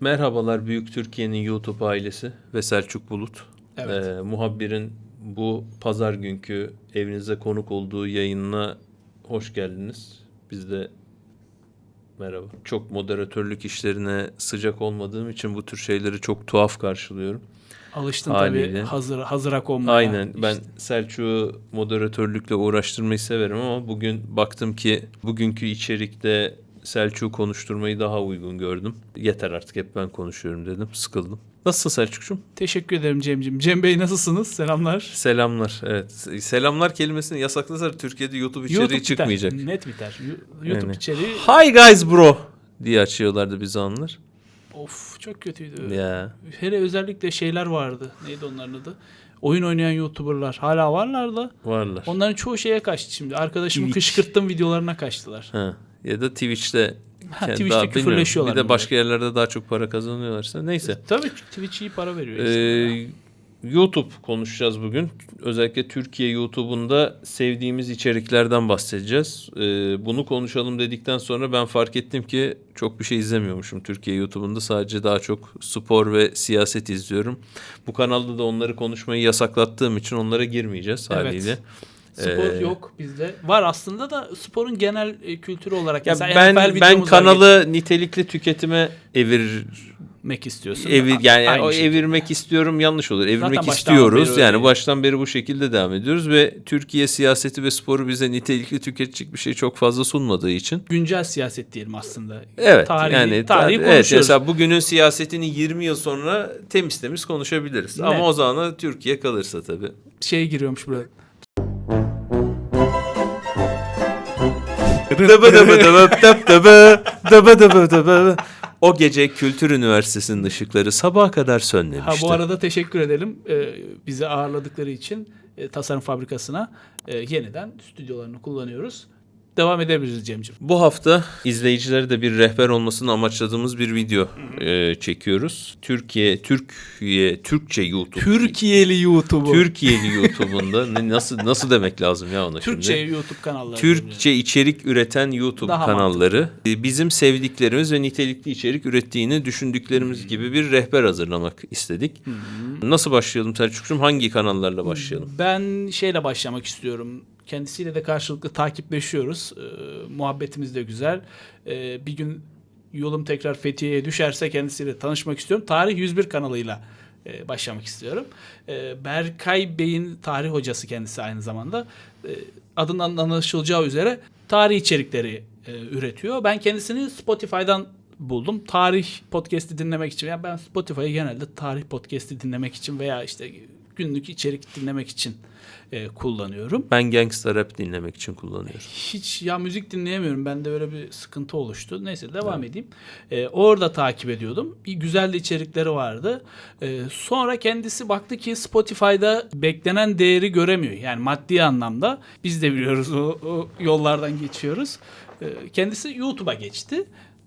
Merhabalar Büyük Türkiye'nin YouTube ailesi ve Selçuk Bulut. Evet. Ee, muhabbirin bu pazar günkü evinize konuk olduğu yayınına hoş geldiniz. Biz de merhaba. Çok moderatörlük işlerine sıcak olmadığım için bu tür şeyleri çok tuhaf karşılıyorum. Alıştın Haliyle. tabii hazır hazıra konmaya. Aynen. Ben İşte Selçuk'u moderatörlükle uğraştırmayı severim ama bugün baktım ki bugünkü içerikte Selçuk'u konuşturmayı daha uygun gördüm. Yeter artık hep ben konuşuyorum dedim. Sıkıldım. Nasılsın Selçuk'cum? Teşekkür ederim Cem'cim. Cem Bey nasılsınız? Selamlar. Selamlar. Evet. Selamlar kelimesini yasaklasalar Türkiye'de YouTube içeriği YouTube biter. çıkmayacak. Net biter. YouTube Yani. içeriği Hi guys bro diye açıyorlardı biz anlar. of çok kötüydü. Ya. Hele özellikle şeyler vardı. Neydi onların adı? Oyun oynayan YouTuber'lar hala varlar da Varlar. onların çoğu şeye kaçtı şimdi. Arkadaşımı Twitch. kışkırttım videolarına kaçtılar. Ha. Ya da Twitch'te Ha, kendi- Twitch'te daha küfürleşiyorlar Bir de başka yerlerde daha çok para kazanıyorlarsa. Neyse. Tabii Twitch iyi para veriyor. Ee, YouTube konuşacağız bugün. Özellikle Türkiye YouTube'unda sevdiğimiz içeriklerden bahsedeceğiz. Ee, bunu konuşalım dedikten sonra ben fark ettim ki çok bir şey izlemiyormuşum Türkiye YouTube'unda. Sadece daha çok spor ve siyaset izliyorum. Bu kanalda da onları konuşmayı yasaklattığım için onlara girmeyeceğiz Evet. Spor Ee, yok bizde. Var aslında da sporun genel e, kültürü olarak. Ya Mesela ben NFL ben kanalı nitelikli tüketime evir geçmek istiyorsun. Evir yani Aynı o şekilde. evirmek istiyorum yanlış olur. Evirmek baştan istiyoruz. Yani öyle. baştan beri bu şekilde devam ediyoruz ve Türkiye siyaseti ve sporu bize nitelikli tüketecek bir şey çok fazla sunmadığı için. güncel siyaset diyelim aslında. Evet Tarihi, yani tarihi evet, konuşuyoruz. mesela bugünün siyasetini 20 yıl sonra temiz temiz konuşabiliriz. Net. Ama o zaman Türkiye kalırsa tabii. Şey giriyormuş buraya. O gece Kültür Üniversitesi'nin ışıkları sabaha kadar Ha sönmemişti. bu arada teşekkür edelim e, bizi ağırladıkları için e, tasarım fabrikasına e, yeniden stüdyolarını kullanıyoruz. Devam edebiliriz Cem'ciğim. Bu hafta izleyicilere de bir rehber olmasını amaçladığımız bir video e, çekiyoruz. Türkiye, Türkiye, Türkçe YouTube. Türkiye'li YouTube'u. Türkiye'li YouTube'unda nasıl nasıl demek lazım ya ona Türkçe şimdi? YouTube kanalları. Türkçe içerik üreten YouTube Daha kanalları e, bizim sevdiklerimiz ve nitelikli içerik ürettiğini düşündüklerimiz gibi bir rehber hazırlamak istedik. Nasıl başlayalım Selçuk'cum? Hangi kanallarla başlayalım? Ben şeyle başlamak istiyorum. Kendisiyle de karşılıklı takipleşiyoruz. Ee, muhabbetimiz de güzel. Ee, bir gün yolum tekrar Fethiye'ye düşerse kendisiyle tanışmak istiyorum. Tarih 101 kanalıyla e, başlamak istiyorum. Ee, Berkay Bey'in tarih hocası kendisi aynı zamanda. Ee, adından anlaşılacağı üzere tarih içerikleri e, üretiyor. Ben kendisini Spotify'dan buldum. Tarih podcast'i dinlemek için. Yani ben Spotify'ı genelde tarih podcast'i dinlemek için veya işte günlük içerik dinlemek için e, kullanıyorum. Ben gangster rap dinlemek için kullanıyorum. Hiç ya müzik dinleyemiyorum. Bende öyle bir sıkıntı oluştu. Neyse devam edeyim. E, orada takip ediyordum. Bir güzel de içerikleri vardı. E, sonra kendisi baktı ki Spotify'da beklenen değeri göremiyor. Yani maddi anlamda. Biz de biliyoruz o, o yollardan geçiyoruz. E, kendisi YouTube'a geçti.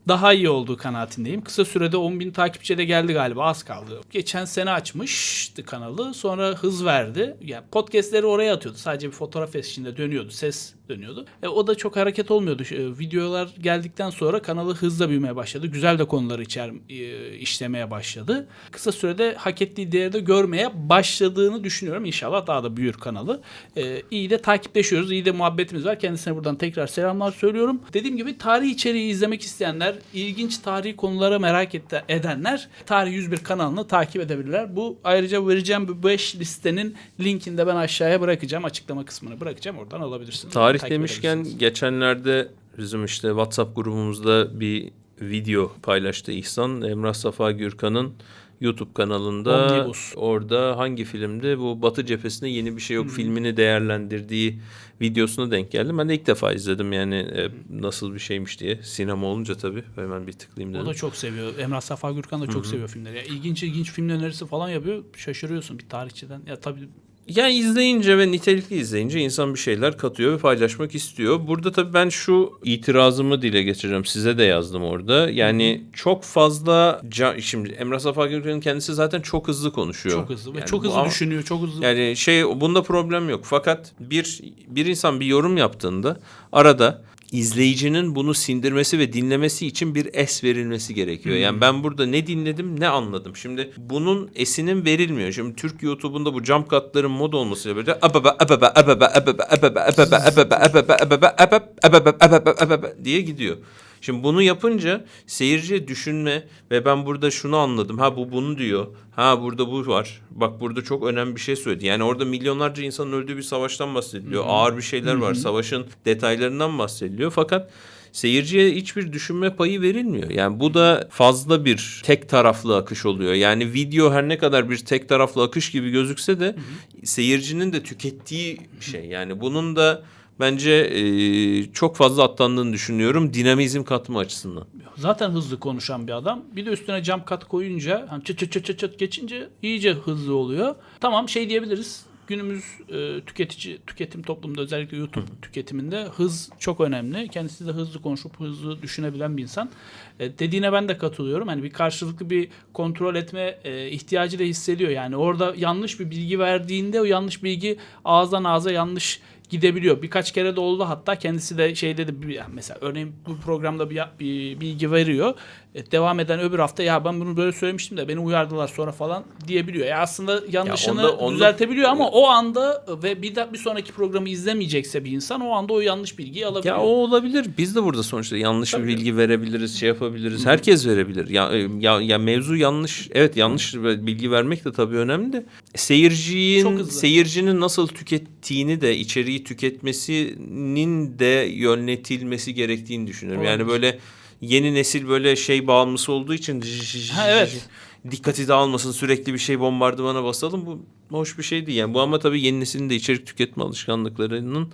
Daha iyi olduğu kanaatindeyim. Kısa sürede 10 bin takipçi de geldi galiba az kaldı. Geçen sene açmıştı kanalı. Sonra hız verdi. Yani podcastleri oraya atıyordu. Sadece bir fotoğraf eşliğinde dönüyordu. Ses dönüyordu. E, o da çok hareket olmuyordu. E, videolar geldikten sonra kanalı hızla büyümeye başladı. Güzel de konuları içer, e, işlemeye başladı. Kısa sürede hak ettiği değeri de görmeye başladığını düşünüyorum. İnşallah daha da büyür kanalı. E, iyi de takipleşiyoruz. iyi de muhabbetimiz var. Kendisine buradan tekrar selamlar söylüyorum. Dediğim gibi tarih içeriği izlemek isteyenler, ilginç tarihi konulara merak edenler Tarih 101 kanalını takip edebilirler. Bu ayrıca vereceğim bu 5 listenin linkini de ben aşağıya bırakacağım. Açıklama kısmını bırakacağım. Oradan alabilirsiniz. Tarih Takip demişken geçenlerde bizim işte WhatsApp grubumuzda bir video paylaştı İhsan. Emrah Safa Gürkan'ın YouTube kanalında Omnibus. orada hangi filmdi? Bu Batı cephesinde yeni bir şey yok filmini değerlendirdiği videosuna denk geldim. Ben de ilk defa izledim yani e, nasıl bir şeymiş diye. Sinema olunca tabii hemen bir tıklayayım O dedim. da çok seviyor. Emrah Safa Gürkan da çok seviyor filmleri. Ya, ilginç ilginç film önerisi falan yapıyor. Şaşırıyorsun bir tarihçiden. Ya tabii Yani izleyince ve nitelikli izleyince insan bir şeyler katıyor ve paylaşmak istiyor. Burada tabii ben şu itirazımı dile getireceğim. Size de yazdım orada. Yani çok fazla ca- şimdi Emrah Safa Gürkan'ın kendisi zaten çok hızlı konuşuyor. çok hızlı ve Yani çok bu hızlı ama- düşünüyor. Çok hızlı. Yani şey bunda problem yok. Fakat bir bir insan bir yorum yaptığında arada izleyicinin bunu sindirmesi ve dinlemesi için bir es verilmesi gerekiyor. Yani ben burada ne dinledim ne anladım. Şimdi bunun esinin verilmiyor. Şimdi Türk YouTube'unda bu jump cut'ların mod olmasıyla ababa ababa ababa ababa ababa ababa ababa ababa ababa ababa ababa ababa ababa diye gidiyor. Şimdi bunu yapınca seyirciye düşünme ve ben burada şunu anladım. Ha bu bunu diyor. Ha burada bu var. Bak burada çok önemli bir şey söyledi. Yani orada milyonlarca insanın öldüğü bir savaştan bahsediliyor. Ağır bir şeyler var. Savaşın detaylarından bahsediliyor. Fakat seyirciye hiçbir düşünme payı verilmiyor. Yani bu da fazla bir tek taraflı akış oluyor. Yani video her ne kadar bir tek taraflı akış gibi gözükse de seyircinin de tükettiği bir şey. Yani bunun da bence e, çok fazla atlandığını düşünüyorum dinamizm katma açısından. Zaten hızlı konuşan bir adam. Bir de üstüne jump cut koyunca hani çıt çıt çıt çıt çıt geçince iyice hızlı oluyor. Tamam şey diyebiliriz. Günümüz e, tüketici tüketim toplumunda özellikle YouTube tüketiminde hız çok önemli. Kendisi de hızlı konuşup hızlı düşünebilen bir insan. E, dediğine ben de katılıyorum. Hani bir karşılıklı bir kontrol etme e, ihtiyacı da hissediyor. Yani orada yanlış bir bilgi verdiğinde o yanlış bilgi ağızdan ağza yanlış gidebiliyor. Birkaç kere de oldu hatta kendisi de şey dedi mesela örneğin bu programda bir, bir bilgi veriyor. E, devam eden öbür hafta ya ben bunu böyle söylemiştim de beni uyardılar sonra falan diyebiliyor. Ya aslında yanlışını onda- onda- düzeltebiliyor ama o anda ve bir de bir sonraki programı izlemeyecekse bir insan o anda o yanlış bilgiyi alabiliyor. Ya o olabilir. Biz de burada sonuçta yanlış Tabii. bir bilgi verebiliriz, şey yapabiliriz. Herkes verebilir. Ya, e, ya ya mevzu yanlış. Evet yanlış bilgi vermek de tabii önemli de seyircinin seyircinin nasıl tükettiğini de içeriği tüketmesinin de yönetilmesi gerektiğini düşünüyorum. Yani Olabilir. böyle yeni nesil böyle şey bağımlısı olduğu için Ha, evet. dikkati dağılmasın sürekli bir şey bombardımana basalım bu hoş bir şey değil. Yani bu ama tabii yeni neslin de içerik tüketme alışkanlıklarının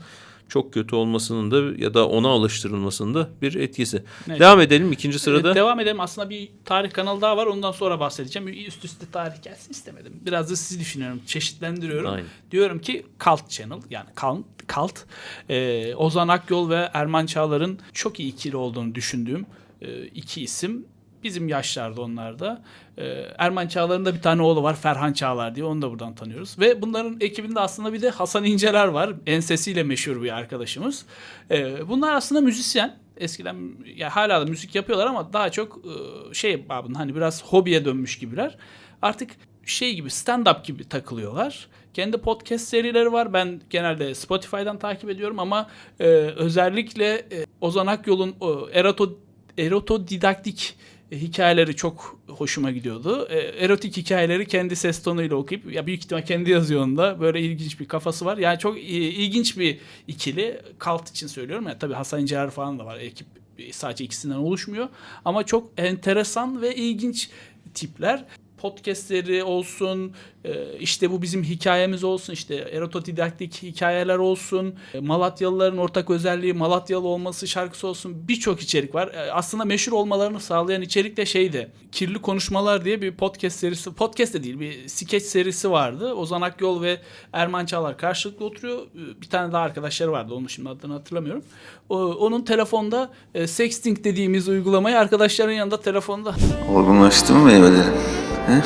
çok kötü olmasının da ya da ona alıştırılmasının da bir etkisi. Evet. Devam edelim ikinci sırada. Evet, devam edelim. Aslında bir tarih kanalı daha var. Ondan sonra bahsedeceğim. Üst üste tarih gelsin istemedim. Biraz da sizi düşünüyorum. Çeşitlendiriyorum. Aynen. Diyorum ki Cult Channel yani Cult, Cult e, Ozan Akyol ve Erman Çağlar'ın çok iyi ikili olduğunu düşündüğüm e, iki isim. Bizim yaşlarda onlar da. E, Erman Çağlar'ın da bir tane oğlu var Ferhan Çağlar diye onu da buradan tanıyoruz. Ve bunların ekibinde aslında bir de Hasan İnceler var. Ensesiyle meşhur bir arkadaşımız. E, bunlar aslında müzisyen. Eskiden ya hala da müzik yapıyorlar ama daha çok e, şey babında hani biraz hobiye dönmüş gibiler. Artık şey gibi stand-up gibi takılıyorlar. Kendi podcast serileri var. Ben genelde Spotify'dan takip ediyorum ama e, özellikle e, Ozan Akyol'un o eroto, erotodidaktik e, hikayeleri çok hoşuma gidiyordu. E, erotik hikayeleri kendi ses tonuyla okuyup ya büyük ihtimal kendi yazıyor onda. Böyle ilginç bir kafası var. Yani çok e, ilginç bir ikili. Kalt için söylüyorum. Yani tabii Hasan İnceler falan da var. Ekip sadece ikisinden oluşmuyor. Ama çok enteresan ve ilginç tipler podcastleri olsun, e, işte bu bizim hikayemiz olsun, işte erotodidaktik hikayeler olsun, e, Malatyalıların ortak özelliği Malatyalı olması şarkısı olsun birçok içerik var. E, Aslında meşhur olmalarını sağlayan içerik de şeydi. Kirli Konuşmalar diye bir podcast serisi, podcast de değil bir skeç serisi vardı. Ozan Akyol ve Erman Çağlar karşılıklı oturuyor. Bir tane daha arkadaşları vardı, onun şimdi adını hatırlamıyorum. Onun telefonda sexting dediğimiz uygulamayı arkadaşların yanında telefonda Olgunlaştı mı meyvelerin? He?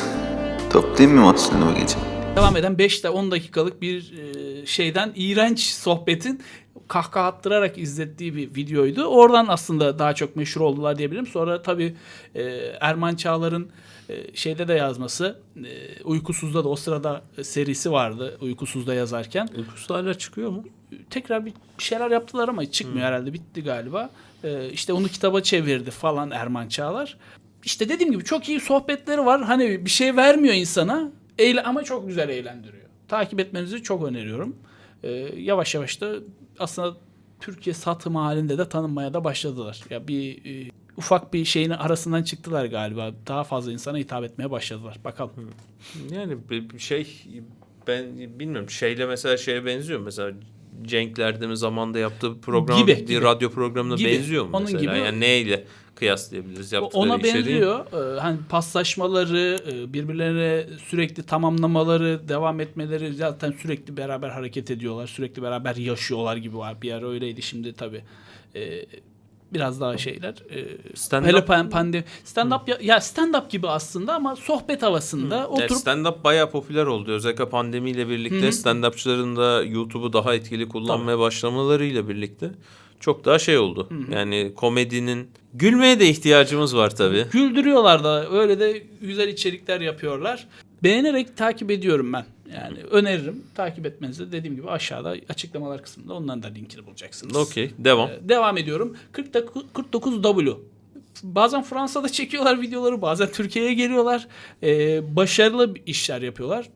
Toplayayım mı mahsulünü bu gece? devam eden 5 ile 10 dakikalık bir e, şeyden iğrenç sohbetin kahkaha attırarak izlettiği bir videoydu. Oradan aslında daha çok meşhur oldular diyebilirim. Sonra tabii e, Erman Çağlar'ın e, şeyde de yazması, e, Uykusuz'da da o sırada serisi vardı Uykusuz'da yazarken. Uykusu hala çıkıyor mu? Tekrar bir şeyler yaptılar ama çıkmıyor herhalde bitti galiba. E, işte onu kitaba çevirdi falan Erman Çağlar. İşte dediğim gibi çok iyi sohbetleri var. Hani bir şey vermiyor insana eğle ama çok güzel eğlendiriyor. Takip etmenizi çok öneriyorum. Ee, yavaş yavaş da aslında Türkiye satım halinde de tanınmaya da başladılar. Ya bir e, ufak bir şeyin arasından çıktılar galiba. Daha fazla insana hitap etmeye başladılar. Bakalım. Yani bir şey ben bilmiyorum şeyle mesela şeye benziyor mesela Cenk'lerde mi zamanda yaptığı program Gibi, bir gibi. radyo programına Gibi. benziyor mu Onun mesela? gibi. Yani neyle kıyaslayabiliriz yaptıkları Ona içeriği? benziyor. Ee, hani paslaşmaları, e, birbirlerine sürekli tamamlamaları, devam etmeleri zaten sürekli beraber hareket ediyorlar. Sürekli beraber yaşıyorlar gibi var. Bir ara öyleydi. Şimdi tabii e, biraz daha şeyler. E, hele pan- pandemi stand up ya, ya stand up gibi aslında ama sohbet havasında Evet, oturup stand-up bayağı popüler oldu. Özellikle pandemiyle birlikte stand-upçıların da YouTube'u daha etkili kullanmaya başlamalarıyla birlikte çok daha şey oldu. Yani komedinin gülmeye de ihtiyacımız var tabii. Güldürüyorlar da öyle de güzel içerikler yapıyorlar. Beğenerek takip ediyorum ben. Yani öneririm. Takip etmenizi dediğim gibi aşağıda açıklamalar kısmında onların da linkini bulacaksınız. Okey, devam. Ee, devam ediyorum. 49 49W. Bazen Fransa'da çekiyorlar videoları, bazen Türkiye'ye geliyorlar. Ee, başarılı işler yapıyorlar.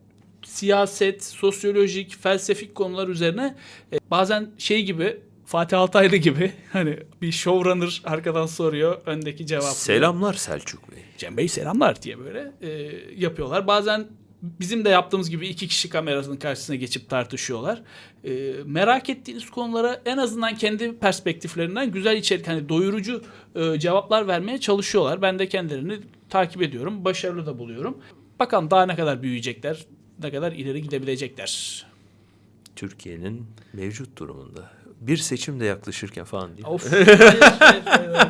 Siyaset, sosyolojik, felsefik konular üzerine e, bazen şey gibi Fatih Altaylı gibi hani bir showrunner arkadan soruyor, öndeki cevap. Selamlar Selçuk Bey. Cem Bey selamlar diye böyle e, yapıyorlar. Bazen bizim de yaptığımız gibi iki kişi kamerasının karşısına geçip tartışıyorlar. E, merak ettiğiniz konulara en azından kendi perspektiflerinden güzel içerik, hani doyurucu e, cevaplar vermeye çalışıyorlar. Ben de kendilerini takip ediyorum. Başarılı da buluyorum. Bakalım daha ne kadar büyüyecekler, ne kadar ileri gidebilecekler. Türkiye'nin mevcut durumunda bir seçim de yaklaşırken falan diye. Of. hayır, hayır, hayır, hayır.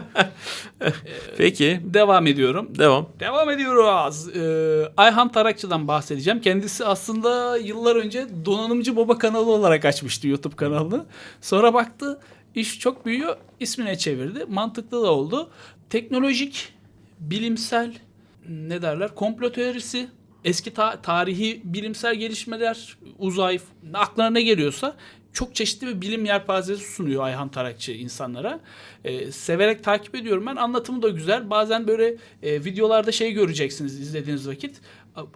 Peki, Devam ediyorum. devam. Devam ediyoruz. Ee, Ayhan Tarakçı'dan bahsedeceğim. Kendisi aslında yıllar önce Donanımcı Baba kanalı olarak açmıştı YouTube kanalını. Sonra baktı iş çok büyüyor. ismine çevirdi. Mantıklı da oldu. Teknolojik, bilimsel ne derler? Komplo teorisi, eski ta- tarihi bilimsel gelişmeler, uzay, aklına ne geliyorsa çok çeşitli bir bilim yelpazesi sunuyor Ayhan Tarakçı insanlara. Ee, severek takip ediyorum ben. Anlatımı da güzel. Bazen böyle e, videolarda şey göreceksiniz izlediğiniz vakit.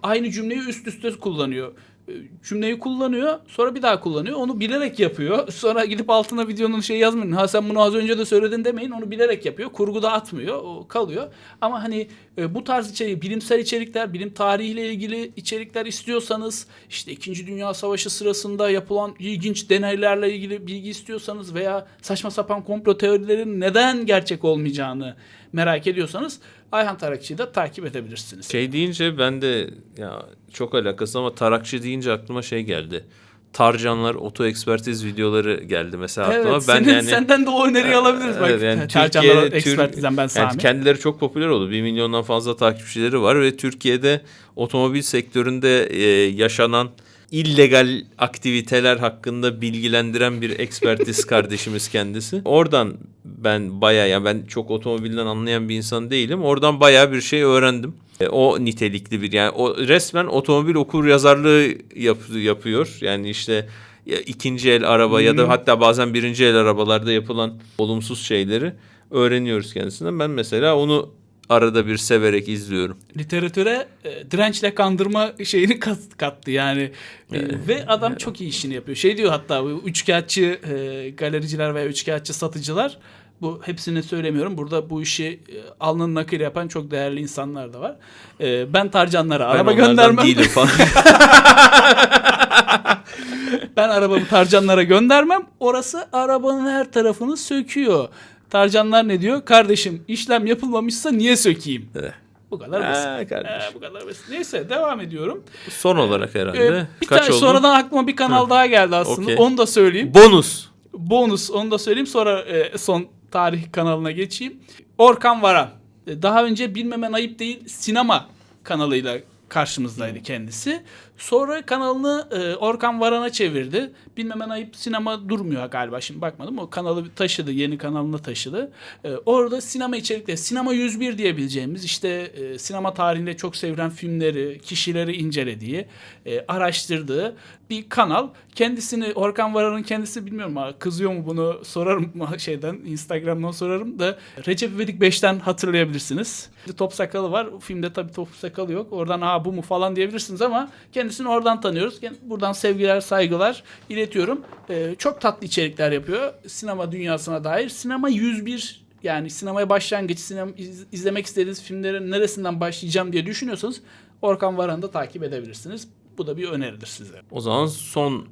Aynı cümleyi üst üste kullanıyor. E, Cümleyi kullanıyor, sonra bir daha kullanıyor. Onu bilerek yapıyor. Sonra gidip altına videonun şey yazmayın. Ha sen bunu az önce de söyledin demeyin. Onu bilerek yapıyor. Kurguda atmıyor. O kalıyor. Ama hani e, bu tarz içerik, bilimsel içerikler, bilim tarihiyle ilgili içerikler istiyorsanız, işte 2. Dünya Savaşı sırasında yapılan ilginç deneylerle ilgili bilgi istiyorsanız veya saçma sapan komplo teorilerinin neden gerçek olmayacağını merak ediyorsanız Ayhan Tarakçı'yı da takip edebilirsiniz. Şey deyince ben de ya çok alakası ama tarakçı deyince aklıma şey geldi. Tarcanlar oto ekspertiz videoları geldi mesela aklıma. Evet, ben senin, yani senden de o öneriyi alabiliriz. Bak, Evet, yani Çarçanlar Türkiye- Tür- ekspertizden ben Sami. Yani kendileri çok popüler oldu. Bir milyondan fazla takipçileri var ve Türkiye'de otomobil sektöründe e, yaşanan illegal aktiviteler hakkında bilgilendiren bir ekspertiz kardeşimiz kendisi. Oradan ben bayağı yani ben çok otomobilden anlayan bir insan değilim. Oradan bayağı bir şey öğrendim. E, o nitelikli bir yani o resmen otomobil okur yazarlığı yap, yapıyor. Yani işte ya ikinci el araba ya da hatta bazen birinci el arabalarda yapılan olumsuz şeyleri öğreniyoruz kendisinden. Ben mesela onu arada bir severek izliyorum. literatüre e, dirençle kandırma şeyini kat- kattı yani E, ve adam çok iyi işini yapıyor. Şey diyor hatta bu üçkağıtçı e, galericiler veya üçkağıtçı satıcılar bu hepsini söylemiyorum. Burada bu işi e, alnının nakil yapan çok değerli insanlar da var. E, ben tarcanlara Ben araba göndermem. değilim falan. Ben arabamı tarcanlara göndermem. Orası arabanın her tarafını söküyor. Tarcanlar ne diyor? Kardeşim işlem yapılmamışsa niye sökeyim? Evet. Bu kadar Ha, basit. kardeşim. Ee, bu kadar basit. Neyse devam ediyorum. Son olarak herhalde. Ee, bir Kaç tane oldu? sonradan aklıma bir kanal daha geldi aslında. Okey. Onu da söyleyeyim. Bonus. Bonus onu da söyleyeyim sonra e, son tarih kanalına geçeyim. Orkan Varan. E, Daha önce bilmemen ayıp değil sinema kanalıyla karşımızdaydı kendisi. Sonra kanalını e, Orkan Varan'a çevirdi. Bilmemen ayıp sinema durmuyor galiba şimdi bakmadım. O kanalı taşıdı, yeni kanalına taşıdı. E, orada sinema içerikleri, sinema 101 diyebileceğimiz işte e, sinema tarihinde çok sevilen filmleri, kişileri incelediği, e, araştırdığı bir kanal. Kendisini Orkan Varan'ın kendisi bilmiyorum ama kızıyor mu bunu sorarım şeyden Instagram'dan sorarım da Recep İvedik 5'ten hatırlayabilirsiniz. Top sakalı var. O filmde tabii top sakalı yok. Oradan aa bu mu falan diyebilirsiniz ama kendisini oradan tanıyoruz. Buradan sevgiler, saygılar iletiyorum. Ee, çok tatlı içerikler yapıyor. Sinema dünyasına dair. Sinema 101 yani sinemaya başlangıç, sinema iz- izlemek istediğiniz filmlerin neresinden başlayacağım diye düşünüyorsanız Orkan Varan'ı da takip edebilirsiniz. Bu da bir öneridir size. O zaman son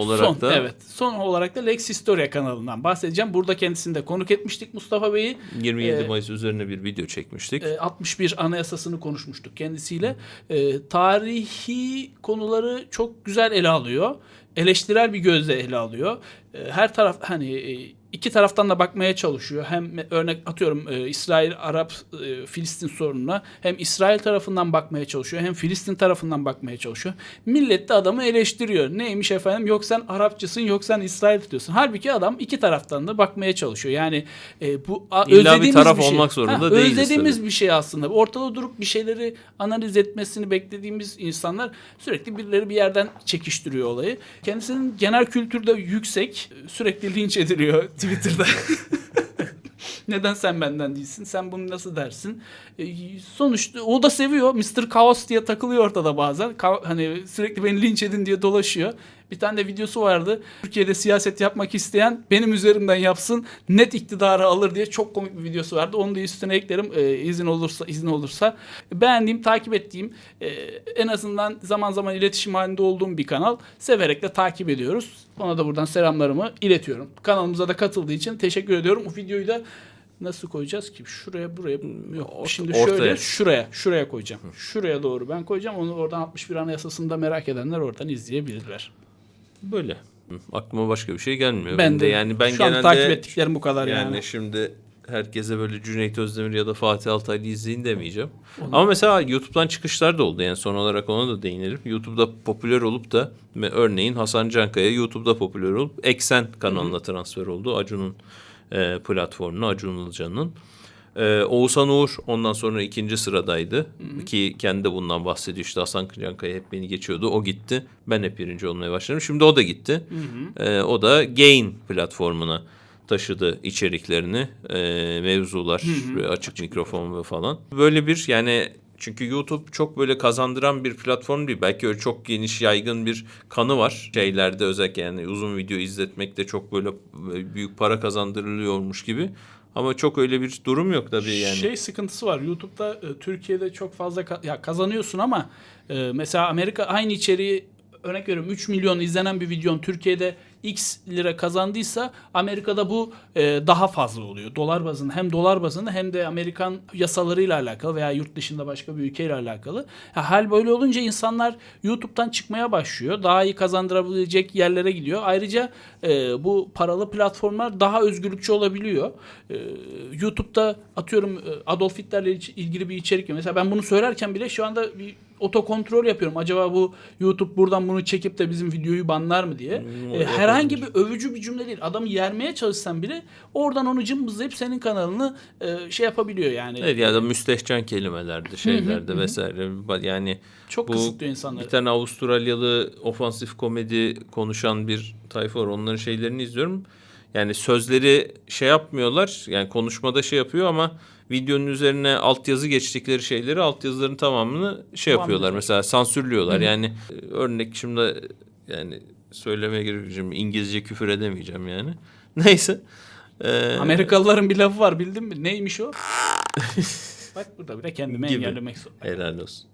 olarak Son, da evet. Son olarak da Lex Historia kanalından bahsedeceğim. Burada kendisini de konuk etmiştik Mustafa Bey'i. 27 Ee, Mayıs üzerine bir video çekmiştik. E, 61 anayasasını konuşmuştuk kendisiyle. E, tarihi konuları çok güzel ele alıyor. Eleştirel bir gözle ele alıyor. E, her taraf hani e, iki taraftan da bakmaya çalışıyor. Hem örnek atıyorum e, İsrail, Arap, e, Filistin sorununa hem İsrail tarafından bakmaya çalışıyor hem Filistin tarafından bakmaya çalışıyor. Millet de adamı eleştiriyor. Neymiş efendim yok sen Arapçısın yok sen İsrail tutuyorsun. Halbuki adam iki taraftan da bakmaya çalışıyor. Yani e, bu a, İlla bir özlediğimiz taraf şey. olmak zorunda değiliz Özlediğimiz tabii. bir şey aslında. Ortada durup bir şeyleri analiz etmesini beklediğimiz insanlar sürekli birileri bir yerden çekiştiriyor olayı. Kendisinin genel kültürde yüksek, sürekli linç ediliyor Twitter'da. Neden sen benden değilsin? Sen bunu nasıl dersin? E, sonuçta o da seviyor. Mr. Chaos diye takılıyor ortada bazen. Ka- hani sürekli beni linç edin diye dolaşıyor. Bir tane de videosu vardı. Türkiye'de siyaset yapmak isteyen benim üzerimden yapsın. Net iktidarı alır diye çok komik bir videosu vardı. Onu da üstüne eklerim e, izin olursa izin olursa. Beğendiğim, takip ettiğim e, en azından zaman zaman iletişim halinde olduğum bir kanal. Severek de takip ediyoruz. Ona da buradan selamlarımı iletiyorum. Kanalımıza da katıldığı için teşekkür ediyorum. O videoyu da nasıl koyacağız ki? Şuraya buraya yok. Ort- Şimdi ortaya. şöyle şuraya şuraya koyacağım. Şuraya doğru ben koyacağım. Onu oradan 61 Anayasası'nda merak edenler oradan izleyebilirler. Böyle. Aklıma başka bir şey gelmiyor. Ben Benim de yani ben şu genelde takip ettiklerim bu kadar yani, yani. şimdi herkese böyle Cüneyt Özdemir ya da Fatih Altaylı izleyin demeyeceğim. Ama mesela YouTube'dan çıkışlar da oldu. Yani son olarak ona da değinelim. YouTube'da popüler olup da örneğin Hasan Cankaya YouTube'da popüler olup Eksen kanalına transfer oldu. Acun'un e, platformuna, Acun Ilıcalı'nın. Ee, Oğuzhan Uğur ondan sonra ikinci sıradaydı. Ki kendi de bundan bahsediyor. İşte Hasan Cankaya hep beni geçiyordu. O gitti. Ben hep birinci olmaya başladım. Şimdi o da gitti. Ee, o da Gain platformuna taşıdı içeriklerini. Ee, mevzular, ve açık mikrofon ve falan. Böyle bir yani çünkü YouTube çok böyle kazandıran bir platform değil. Belki öyle çok geniş yaygın bir kanı var. Şeylerde özellikle yani uzun video izletmekte çok böyle büyük para kazandırılıyormuş gibi. Ama çok öyle bir durum yok tabii yani. Şey sıkıntısı var. YouTube'da e, Türkiye'de çok fazla ka- ya kazanıyorsun ama e, mesela Amerika aynı içeriği örnek veriyorum 3 milyon izlenen bir videon Türkiye'de X lira kazandıysa Amerika'da bu e, daha fazla oluyor. Dolar bazında hem dolar bazında hem de Amerikan yasalarıyla alakalı veya yurt dışında başka bir ülkeyle alakalı. Ya, hal böyle olunca insanlar YouTube'dan çıkmaya başlıyor. Daha iyi kazandırabilecek yerlere gidiyor. Ayrıca e, bu paralı platformlar daha özgürlükçü olabiliyor. E, YouTube'da atıyorum e, Adolf Hitler'le il- ilgili bir içerik. Mesela ben bunu söylerken bile şu anda bir otokontrol yapıyorum. Acaba bu YouTube buradan bunu çekip de bizim videoyu banlar mı diye. E, herhangi bir övücü bir cümle değil. Adamı yermeye çalışsan bile oradan onu cımbızlayıp senin kanalını e, şey yapabiliyor yani. Evet ya da müstehcen kelimelerde, şeylerde vesaire. Yani Çok bu kısıtlıyor insanları. bir tane Avustralyalı ofansif komedi konuşan bir tayfa var. Onların şeylerini izliyorum. Yani sözleri şey yapmıyorlar. Yani konuşmada şey yapıyor ama videonun üzerine altyazı geçtikleri şeyleri altyazıların tamamını şey Tamam, yapıyorlar. Mesela sansürlüyorlar. Yani e, örnek şimdi yani söylemeye gerek yok. İngilizce küfür edemeyeceğim yani. Neyse. Ee, Amerikalıların bir lafı var bildin mi? Neymiş o? Bak burada bile kendimi Gibi. engellemek zorundayım. Helal olsun.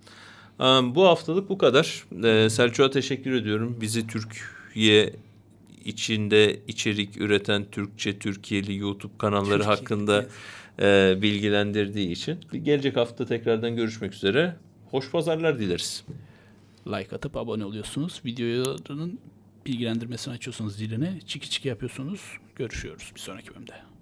Am, Bu haftalık bu kadar. Ee, Selçuk'a teşekkür ediyorum. Bizi Türkiye içinde içerik üreten Türkçe, Türkiye'li YouTube kanalları Türkiye, hakkında e, bilgilendirdiği için. Gelecek hafta tekrardan görüşmek üzere. Hoş pazarlar dileriz. Like atıp abone oluyorsunuz. Videoların bilgilendirmesini açıyorsunuz zilini. Çiki çiki yapıyorsunuz. Görüşüyoruz bir sonraki bölümde.